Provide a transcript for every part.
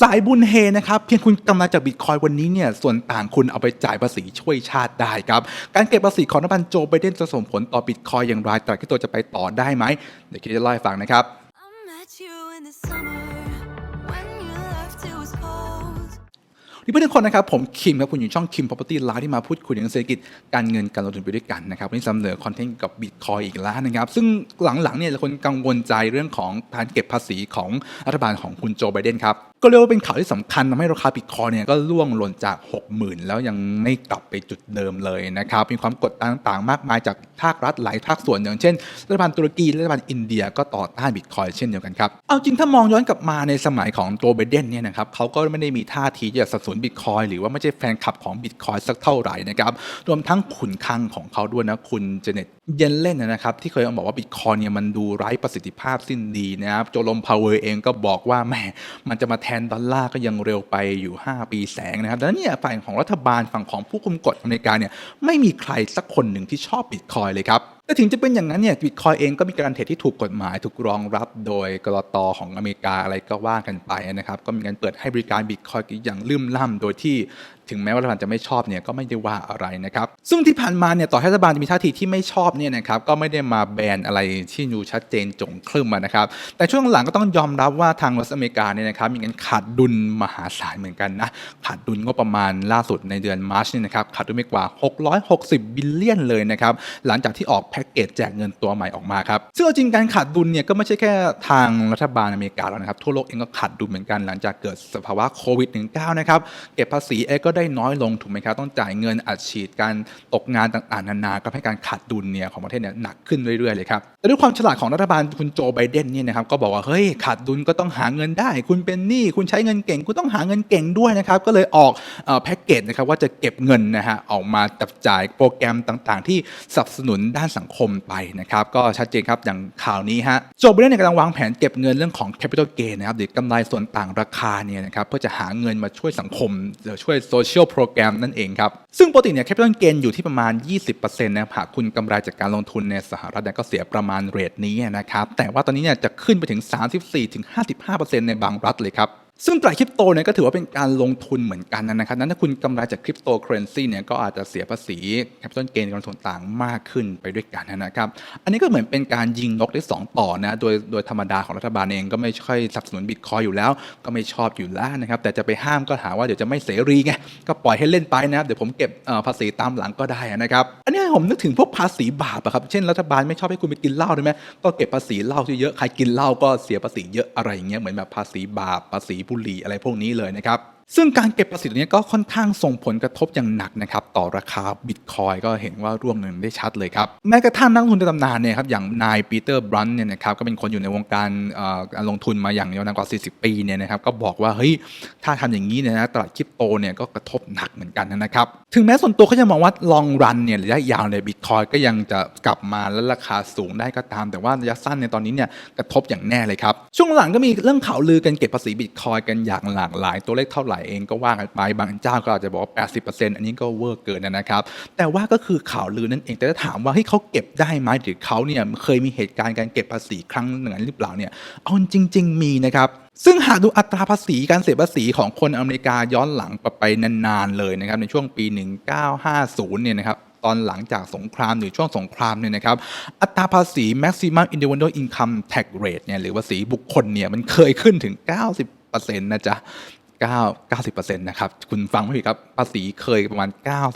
สายบุญเฮนะครับเพียงคุณกำไรจากบิตคอยวันนี้เนี่ยส่วนต่างคุณเอาไปจ่ายภาษีช่วยชาติได้ครับ การเก็บภาษีของรัฐบาลโจไบเดนจะส่งผลต่อบิตคอยอย่างไรตลาดคริปโตจะไปต่อได้ไหมเดี๋ยวคิดจะเล่าให้ฟังนะครับ I met you in the summer when you left it was cold. นี่เพื่อนทุกคนนะครับ ผมคิมครับ คุณอยู่ช่องคิม Property Live ที่มาพูดคุยเรื่องเศรษฐกิจการเงินการลงทุนไปด้วยกันนะครับวันนี้เสนอคอนเทนต์กับบิตคอยอีกแล้วนะครับ ซึ่งหลังๆเนี่ยคนกังวลใจเรื่องของการเก็บภาษีของรัฐบาลของคุณโจไบเดนครับ ก็เรียกว่าเป็นข่าวที่สำคัญทำให้ราคาบิตคอยเนี่ยก็ร่วงหล่นจาก 60,000 แล้วยังไม่กลับไปจุดเดิมเลยนะครับ มีความกดดันต่างๆ มากมายจากภาครัฐหลายภาคส่วนอย่างเช่น รัฐบาลตุรกีรัฐบาลอินเดียก็ต่อต้านบิตคอยเช่นเดียวกันครับ เอาจริงถ้ามองย้อนกลับมาในสมัยของโจไบเดนเนี่ยนะครับเขาก็ไม่ได้มีท่าทีจะสนับสนุนบิตคอยหรือว่าไม่ใช่แฟนคลับของบิตคอยสักเท่าไหร่นะครับรวมทั้งขุนคลังของเขาด้วยนะคุณเจเน็ตเย็นเล่นนะครับที่เคยบอกว่าบิตคอยเนี่ยมันดูไร้ประสิทธิภาพสิ้นดีนะครับโจลมพาวเวอร์เองก็บอกว่าแหมมันจะมาแทนดอลลาร์ก็ยังเร็วไปอยู่ 5 ปีแสงนะครับดังนั้นเนี่ยฝ่ายของรัฐบาลฝั่งของผู้คุมกฎอเมริกาเนี่ยไม่มีใครสักคนหนึ่งที่ชอบบิตคอยเลยครับแต่ถึงจะเป็นอย่างนั้นเนี่ยบิตคอยเองก็มีการเทรดที่ถูกกฎหมายถูกรองรับโดยกรตของอเมริกาอะไรก็ว่ากันไปนะครับ ก็มีการเปิดให้บริการบิตคอยอย่างลืมล่ำโดยที่ถึงแม้ว่ารัฐบาลจะไม่ชอบเนี่ยก็ไม่ได้ว่าอะไรนะครับ ซึ่งที่ผ่านมาเนี่ยต่อให้รัฐบาลมีท่าทีที่ไม่ชอบเนี่ยนะครับก็ไม่ได้มาแบนอะไรที่ดูชัดเจนจงครึ่มมานะครับ แต่ช่วงหลังก็ต้องยอมรับว่าทางรัฐอเมริกาเนี่ยนะครับมีการขาดดุลมหาศาลเหมือนกันนะขาดดุลงบประมาณล่าสุดในเดือนมาร์ชเนี่ยนะครับขาดดุลไม่กว่า 660 บิลเลียนเลยนะครับหลังจากที่ออกแพ็กเกจแจกเงินตัวใหม่ออกมาครับซึ่งเอาจริงการขาดดุลเนี่ยก็ไม่ใช่แค่ทางรัฐบาลอเมริกาแล้วนะครับทั่วโลกเองก็ขาดดุลเหมือนกันหลังจากเกิดสภาวะโควิด -19 นะครับเก็บภาษีเองก็ได้น้อยลงถูกไหมครับต้องจ่ายเงินอัดฉีดการตกงานต่างๆนานาก็ให้การขาดดุลเนี่ยของประเทศเนี่ยหนักขึ้นเรื่อยๆเลยครับแต่ด้วยความฉลาดของรัฐบาลคุณโจไบเดนเนี่ยนะครับก็บอกว่าเฮ้ยขาดดุลก็ต้องหาเงินได้ คุณเป็นหนี้คุณใช้เงินเก่งคุณต้องหาเงินเก่งด้วยนะครับก็เลยออกแพ็กเกจนะครับว่าจะเก็บเงินนะฮะออกมาจับจ่ายโปรแกรมต่างๆ ที่สนับสนุนด้านสังคมไปนะครับก็ชัดเจนครับอย่างข่าวนี้ฮะโจไบเดนเนี่ยกำลังวางแผนเก็บเงินเรื่องของ capital gain นะครับหรือกำไรส่วนต่างราคาเนี่ยนะครับเพื่อจะหาเงินมาช่วยสังคมหรือช่วยโซเชียลโปรแกรมนั่นเองครับ ซึ่งปกติเนี่ย capital gain อยู่ที่ประมาณ 20%นะหากคุณกำไรจากการลงทุนในสหรัฐเนี่ยก็เสียประมาณเรทนี้นะครับ แต่ว่าตอนนี้เนี่ยจะขึ้นไปถึง 34-55%ในบางรัฐเลยครับ ซึ่งตลาดคริปโตเนี่ยก็ถือว่าเป็นการลงทุนเหมือนกันนะครับ นั้นถ้าคุณกำไรจากคริปโตเคอเรนซีเนี่ยก็อาจจะเสียภาษีแคปิตอลเกนการลงทุนต่างมากขึ้นไปด้วยกันนะครับ อันนี้ก็เหมือนเป็นการยิงนกได้2ต่อนะ โดยโดยธรรมดาของรัฐบาลเองก็ไม่ค่อยสนับสนุนบิตคอยอยู่แล้ว ก็ไม่ชอบอยู่แล้วนะครับ แต่จะไปห้ามก็หาว่าเดี๋ยวจะไม่เสรีไง ก็ปล่อยให้เล่นไปนะครับ เดี๋ยวผมเก็บภาษีตามหลังก็ได้นะครับ อันนี้ผมนึกถึงพวกภาษีบาปอะครับ เช่นรัฐบาลไม่ชอบให้คุณไปกินเหล้าใช่ไหมก็เก็บภาษีเหล้าที่เยอะ ใครกินเหล้าก็เสียภาษีเยอะอะไรอย่างเงี้ย เหมือนแบบภาษีบาปภาษีบุหรี่อะไรพวกนี้เลยนะครับ ซึ่งการเก็บภาษีตรงนี้ก็ค่อนข้างส่งผลกระทบอย่างหนักนะครับต่อราคาบิตคอยก็เห็นว่าร่วงเงินได้ชัดเลยครับแม้กระทั่งนักลงทุนในตำนานเนี่ยครับอย่างนายปีเตอร์บรันเนี่ยนะครับก็เป็นคนอยู่ในวงการอ่อการลงทุนมาอย่างยาวนานกว่า 40 ปีเนี่ยนะครับก็บอกว่าเฮ้ยถ้าทำอย่างนี้เนี่ยนะตลาดคริปโตเนี่ยก็กระทบหนักเหมือนกันนะครับถึงแม้ส่วนตัวเขาจะมองว่าลองรันเนี่ยระยะยาวในบิตคอยก็ยังจะกลับมาแล้วราคาสูงได้ก็ตาม แต่ว่าระยะสั้นในตอนนี้เนี่ยกระทบอย่างแน่เลยครับช่วงหลังก็มีเรื่องข่าวลือกันเก็บภาษีบิตคอยกันอย่างหลากหลายตัวเลขเท่าไหร่เองก็ว่ากันไปบางเจ้าก็อาจจะบอกว่า 80%อันนี้ก็เวอร์เกินนะครับ แต่ว่าก็คือข่าวลือนั่นเอง แต่ถ้าถามว่าเฮ้ยเขาเก็บได้ไหมหรือเขาเนี่ยเคยมีเหตุการณ์การเก็บภาษีครั้งหนึ่งหรือเปล่าเนี่ยเอาจริง ๆ มีนะครับซึ่งหากดูอัตราภาษีการเสียภาษีของคนอเมริกาย้อนหลังไปนานๆเลยนะครับในช่วงปี 1950 เนี่ยนะครับตอนหลังจากสงครามหรือช่วงสงครามเนี่ยนะครับ อัตราภาษี maximum individual income tax rate เนี่ยหรือภาษีบุคคลเนี่ยมันเคยขึ้นถึง 90%นะจ๊ะ 9 90%นะครับคุณฟังไม่ผิดครับภาษีเคยประมาณ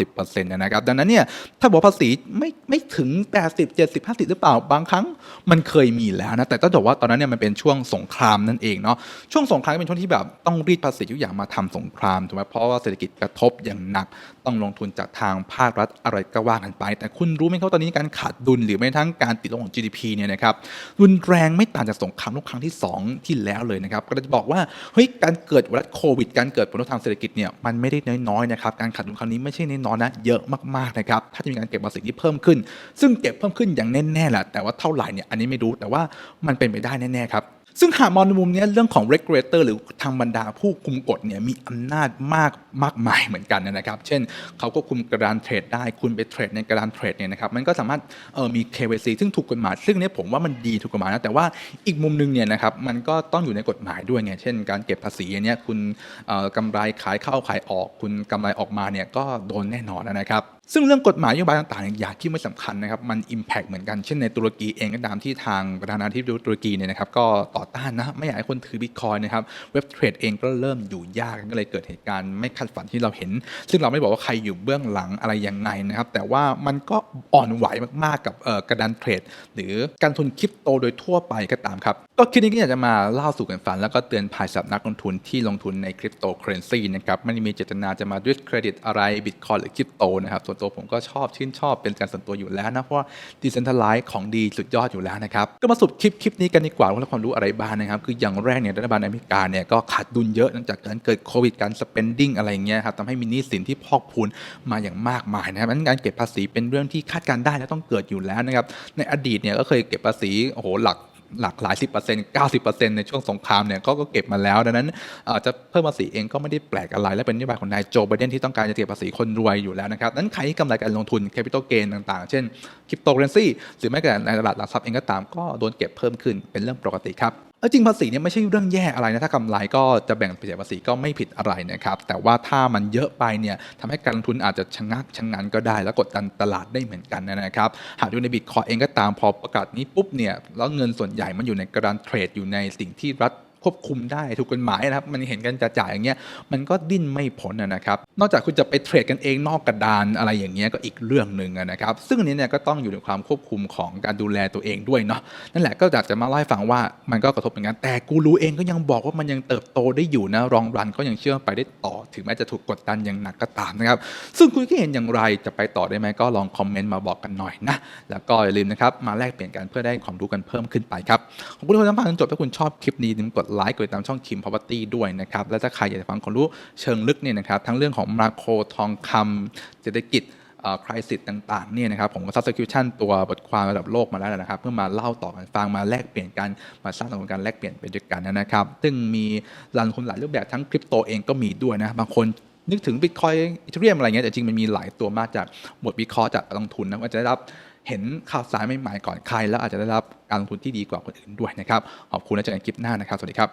90%นะครับดังนั้นเนี่ยถ้าบอกภาษีไม่ไม่ถึง 80 70 50 หรือเปล่าบางครั้งมันเคยมีแล้วนะแต่ต้องบอกว่าตอนนั้นเนี่ยมันเป็นช่วงสงครามนั่นเองเนาะช่วงสงครามเป็นช่วงที่แบบต้องรีดภาษีทุกอย่างมาทำสงครามถูกไหมเพราะว่าเศรษฐกิจกระทบอย่างหนักต้องลงทุนจากทางภาครัฐอะไรก็ว่ากันไป แต่คุณรู้ไหมครับว่าตอนนี้การขาดดุลหรือแม้กระทั่งการติดลบของ GDP เนี่ยนะครับรุนแรงไม่ต่างจากสงครามโลกครั้งที่ 2 ที่แล้วเลยนะครับก็จะบอกว่าเฮ้ยการเกิดไวรัสโควิดการเกิดผลกระทบทางเศรษฐกิจเนี่ยมันไม่ได้น้อยๆนะครับการขาดดุลครั้งนี้ไม่ใช่น้อยๆนะเยอะมากๆนะครับถ้าจะมีการเก็บภาษีที่เพิ่มขึ้น ซึ่งเก็บเพิ่มขึ้นอย่างแน่ๆแหละแต่ว่าเท่าไหร่เนี่ยอันนี้ไม่รู้แต่ว่ามันเป็นไปได้แน่ๆครับ ซึ่งหากมองในมุมนี้เรื่องของ regulator หรือทางบรรดาผู้คุมกฎเนี่ยมีอำนาจมากมากมายเหมือนกันนะครับ เช่นเขาก็คุมการเทรดได้ คุณไปเทรดในการเทรดเนี่ยนะครับ มันก็สามารถเออมี KYC ซึ่งถูกกฎหมาย ซึ่งเนี่ยผมว่ามันดีถูกกฎหมายนะ แต่ว่าอีกมุมหนึงเนี่ยนะครับ มันก็ต้องอยู่ในกฎหมายด้วยไง เช่น การเก็บภาษีอันเนี้ยคุณเอ่อกำไรขายเข้าขายออก คุณกำไรออกมาเนี่ยก็โดนแน่นอนนะครับ ซึ่งเรื่องกฎหมายนโยบายต่างๆเนี่ยอย่าคิดไม่สำคัญนะครับ มัน Impact เหมือนกัน เช่นในตุรกีเองก็ตามที่ทางประธานาธิบดีตุรกีเนี่ยนะครับก็ต่อต้านนะ ไม่อยากให้คนถือบิตคอยนะครับ เว็บเทรดเองก็เริ่มอยู่ยาก ก็เลยเกิดเหตุการณ์ไม่คาดฝันที่เราเห็น ซึ่งเราไม่บอกว่าใครอยู่เบื้องหลังอะไรยังไงนะครับ แต่ว่ามันก็อ่อนไหวมากๆกับกระดานเทรด หรือการทุนคริปโตโดยทั่วไปก็ตามครับ ก็คลิปนี้ก็อยากจะมาเล่าสู่กันฟังแล้วก็เตือนภัยสำหรับนักลงทุนที่ลงทุนในคริปโตเคอเรนซีนะครับไม่ได้มีเจตนาจะมาด้วยเครดิตอะไรบิตคอยหรือคริปโตนะครับส่วนตัวผมก็ชอบชื่นชอบเป็นการส่วนตัวอยู่แล้วนะ เพราะว่าดิเซนทัลไลซ์ของดีสุดยอดอยู่แล้วนะครับ ก็มาสรุปคลิปคลิปนี้กันดีกว่าว่าความรู้อะไรบ้างนะครับ คืออย่างแรกเนี่ยรัฐบาลอเมริกาเนี่ยก็ขาดดุลเยอะเนื่องจากการเกิดโควิดการ spending อะไรเงี้ยครับทำให้มีหนี้สินที่พอกพูนมาอย่างมากมายนะครับงั้นการเก็บภาษีเป็นเรื่องที่คาดการได้และต้องเกิดอยู่แล้วนะครับในอดีตเนี่ยก็เคยเก็บภาษีโอ้โหหลัก หลักหลายสิบเปอร์เซ็นต์เก้าสิบเปอร์เซ็นต์ในช่วงสงครามเนี่ยก็ก็เก็บมาแล้ว ดังนั้นอาจจะเพิ่มภาษีเองก็ไม่ได้แปลกอะไร และเป็นนโยบายของนายโจไบเดนที่ต้องการจะเก็บภาษีคนรวยอยู่แล้วนะครับดังนั้นใครที่กำไรการลงทุนแคปิตอลเกนต่างๆ เช่นคริปโตเคอเรนซีหรือแม้แต่ในตลาดหลักทรัพย์เองก็ตามก็โดนเก็บเพิ่มขึ้นเป็นเรื่องปกติครับ แล้วจริงภาษีเนี่ยไม่ใช่เรื่องแย่อะไรนะถ้ากำไรก็จะแบ่งเสียภาษีก็ไม่ผิดอะไรนะครับแต่ว่าถ้ามันเยอะไปเนี่ยทำให้การลงทุนอาจจะชะงักชะงันก็ได้ แล้วกดดันตลาดได้เหมือนกันนะครับหากดูในบิตคอยเองก็ตามพอประกาศนี้ปุ๊บเนี่ยแล้วเงินส่วนใหญ่มันอยู่ในการเทรดอยู่ในสิ่งที่รัฐ ควบคุมได้ถูกกฎหมายนะครับ มันเห็นกันจะจ่ายอย่างเงี้ยมันก็ดิ้นไม่พ้นนะครับ นอกจากคุณจะไปเทรดกันเองนอกกระดานอะไรอย่างเงี้ยก็อีกเรื่องหนึ่งนะครับ ซึ่งอันนี้เนี่ยก็ต้องอยู่ในความควบคุมของการดูแลตัวเองด้วยเนาะนั่นแหละก็อยากจะมาเล่าให้ฟังว่ามันก็กระทบเหมือนกันแต่กูรู้เองก็ยังบอกว่ามันยังเติบโตได้อยู่นะรองรันก็ยังเชื่อไปได้ต่อ ถึงแม้จะถูกกดดันอย่างหนักก็ตามนะครับ ซึ่งคุณก็เห็นอย่างไรจะไปต่อได้ไหมก็ลองคอมเมนต์มาบอกกันหน่อยนะแล้วก็อย่าลืมนะครับมาแลกเปลี่ยนกันเพื่อได้ความรู้กันเพิ่มขึ้นไปครับขอบคุณทุกคนที่ฟังจนจบถ้าคุณชอบคลิปนี้อย่าลืมกดไลค์กดติดตามช่องคิม property ด้วยนะครับ และถ้าใครอยากจะฟังความรู้เชิงลึกเนี่ยนะครับทั้งเรื่องของมาโครทองคำเศรษฐกิจคริสิตต่างๆเนี่ยนะครับผมก็ subscription ตัวบทความระดับโลกมาแล้วนะครับ เพื่อมาเล่าต่อกันฟังมาแลกเปลี่ยนกันมาสร้างสรรค์การแลกเปลี่ยนไปด้วยกันนะครับ ซึ่งมีรันทุนหลายรูปแบบทั้งคริปโตเองก็มีด้วยนะบางคนนึกถึงบิตคอยอีเทเรียมอะไรเงี้ยแต่จริงมันมีหลายตัวมากจากบทวิเคราะห์จากการลงทุนนะว่าจะได้รับ เห็นข่าวสารใหม่ๆก่อนใคร แล้วอาจจะได้รับการลงทุนที่ดีกว่าคนอื่นด้วยนะครับ ขอบคุณและเจอกันคลิปหน้านะครับ สวัสดีครับ